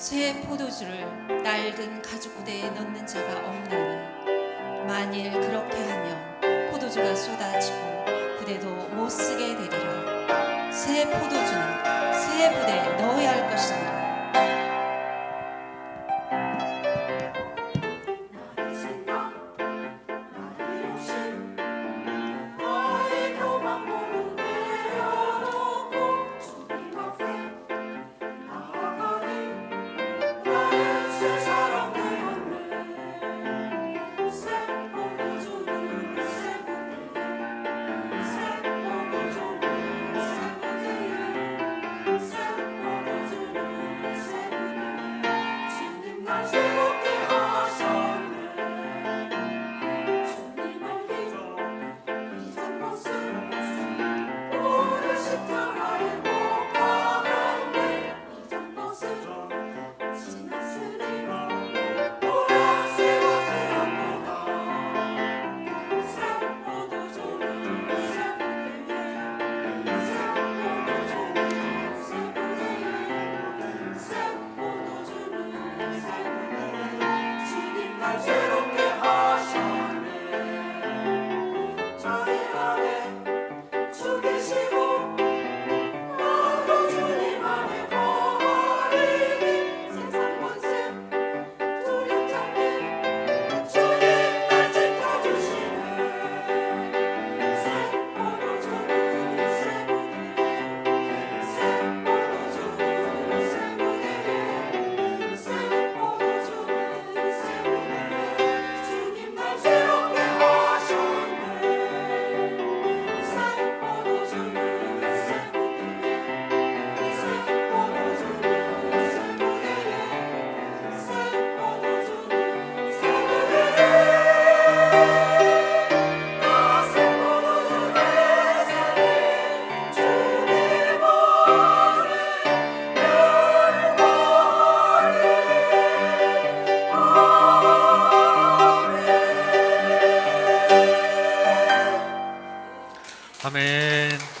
새 포도주를 낡은 가죽부대에 넣는 자가 없나니. 만일 그렇게 하면 포도주가 쏟아지고 부대도 못 쓰게 되리라. 새 포도주는 새 부대에 넣어야 할 것이다. 주님 만세 아멘.